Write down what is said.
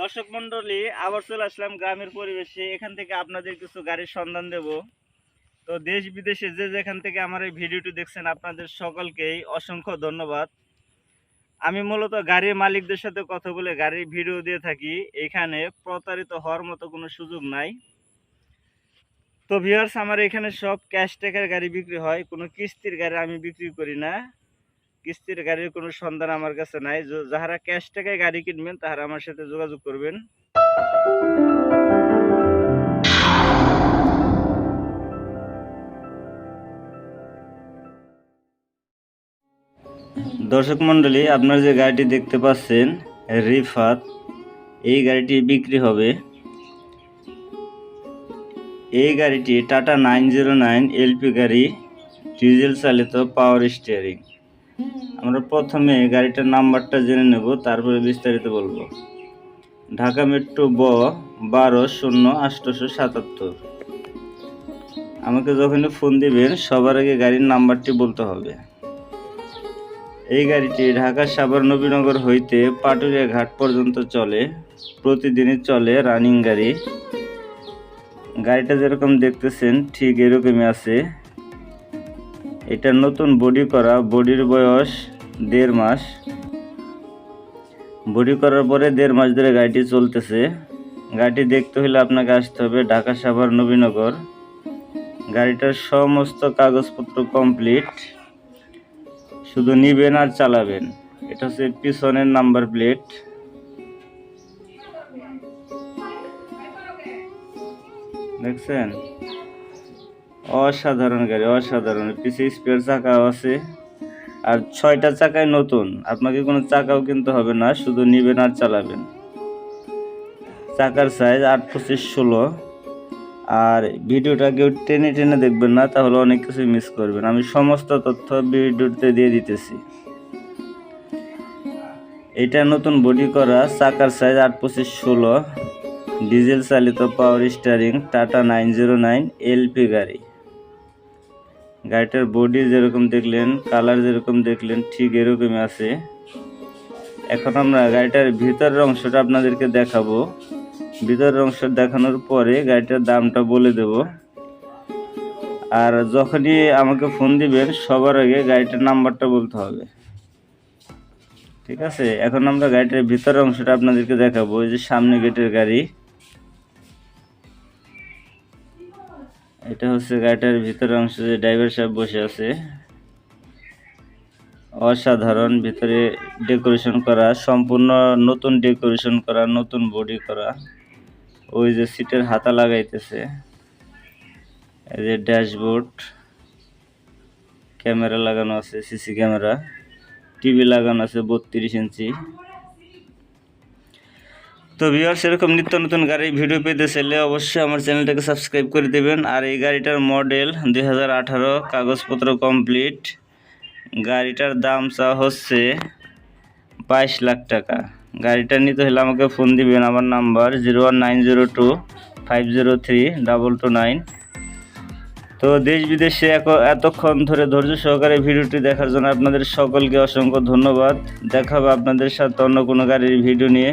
দর্শক মন্ডলী আবার চলে আসলাম গ্রামের পরিবেশে। এখান থেকে আপনাদের কিছু গাড়ির সন্ধান দেব। তো দেশ বিদেশে যে যেখান থেকে আমার এই ভিডিওটি দেখছেন, আপনাদের সকলকেই অসংখ্য ধন্যবাদ। আমি মূলত গাড়ির মালিকদের সাথে কথা বলে গাড়ির ভিডিও দিয়ে থাকি। এখানে প্রতারিত হওয়ার মতো কোনো সুযোগ নাই। তো ভিউয়ার্স আমার এখানে সব ক্যাশ টাকার গাড়ি বিক্রি হয়। কোনো কিস্তির গাড়ি আমি বিক্রি করি না। কিস্তির গাড়ির কোনো সন্ধান আমার কাছে নাই। যাহারা ক্যাশ টাকায় গাড়ি কিনবেন, তাহারা আমার সাথে যোগাযোগ করবেন। দর্শক মণ্ডলী, আপনারা যে গাড়িটি দেখতে পাচ্ছেন, রিফাত, এই গাড়িটি বিক্রি হবে। এই গাড়িটি Tata nine zero nine LP গাড়ি, ডিজেল চালিত পাওয়ার স্টিয়ারিং আমরা প্রথমে গাড়িটার নাম্বারটা জেনে নেব, তারপরে বিস্তারিত বলব। ঢাকা মেট্রো ব বারো শূন্য আটশোশো সাতাত্তর। আমাকে যখনই ফোন দিবেন, সবার আগে গাড়ির নাম্বারটি বলতে হবে। এই গাড়িটি ঢাকা সাভার নবীনগর হইতে পাটুরিয়া ঘাট পর্যন্ত চলে, প্রতিদিনই চলে রানিং গাড়ি। গাড়িটা যেরকম দেখতেছেন, ঠিক এরকমই আছে। এটা নতুন বডি করা বডির বয়স দেড় মাস। বডি করার পরে দেড় মাস ধরে গাড়িটি চলতেছে। গাড়িটি দেখতে হলে আপনাকে আসতে হবে ঢাকা সাভার নবীনগর। গাড়িটার সমস্ত কাগজপত্র কমপ্লিট শুধু নিবেন আর চালাবেন। এটা হচ্ছে পিছনের নাম্বার প্লেট দেখছেন? অসাধারণ গাড়ি, অসাধারণ। পিছিয়ে স্পেয়ার চাকাও আছে। আর ছয়টা চাকায় নতুন। আপনাকে কোনো চাকাও কিনতে হবে না, শুধু নিবেন আর চালাবেন। চাকার সাইজ আট, পঁচিশ, ষোলো। আর ভিডিওটা কেউ টেনে টেনে দেখবেন না, তাহলে অনেক কিছু মিস করবেন। আমি সমস্ত তথ্য ভিডিওতে দিয়ে দিতেছি। এটা নতুন বডি করা, চাকার সাইজ আট, পঁচিশ, ষোলো। ডিজেল চালিত power steering Tata nine zero nine LP গাড়ি। গাড়িটার বডি যেরকম দেখলেন কালার যেরকম দেখলেন, ঠিক এরকমই আছে। এখন আমরা গাড়িটার ভিতরের অংশটা আপনাদেরকে দেখাবো। ভিতরের অংশ দেখানোর পরে গাড়িটার দামটা বলে দেব। আর যখনই আমাকে ফোন দিবেন, সবার আগে গাড়িটার নাম্বারটা বলতে হবে। ঠিক আছে? এখন আমরা গাড়িটার ভিতরের অংশটা আপনাদেরকে দেখাবো, এই যে সামনে গেটের গাড়ি। এটা হচ্ছে গাড়িটার ভিতরের অংশ যে ড্রাইভার সাহেব বসে আছে। অসাধারণ ভিতরে ডেকোরেশন করা, সম্পূর্ণ নতুন ডেকোরেশন করা, নতুন বডি করা। ওই যে সিটের হাতা লাগাইতেছে। এই যে ড্যাশবোর্ড ক্যামেরা লাগানো আছে সিসি ক্যামেরা টিভি লাগানো আছে বত্রিশ ইঞ্চি। তো ভিউয়ার সেরকম নিত্য নতুন গাড়ির ভিডিও পেতে চাইলে অবশ্যই আমার চ্যানেলটাকে সাবস্ক্রাইব করে দেবেন। আর এই গাড়িটার মডেল দুই হাজার আঠারো, কাগজপত্র কমপ্লিট গাড়িটার দাম চা হচ্ছে বাইশ লাখ টাকা। গাড়িটা নিতে হলে আমাকে ফোন দিবেন। আমার number zero one nine zero two five zero three double two nine. তো দেশ বিদেশে এতক্ষণ ধরে ধৈর্য সহকারে ভিডিওটি দেখার জন্য আপনাদের সকলকে অসংখ্য ধন্যবাদ। দেখা হবে আপনাদের সাথে অন্য কোনো গাড়ির ভিডিও নিয়ে।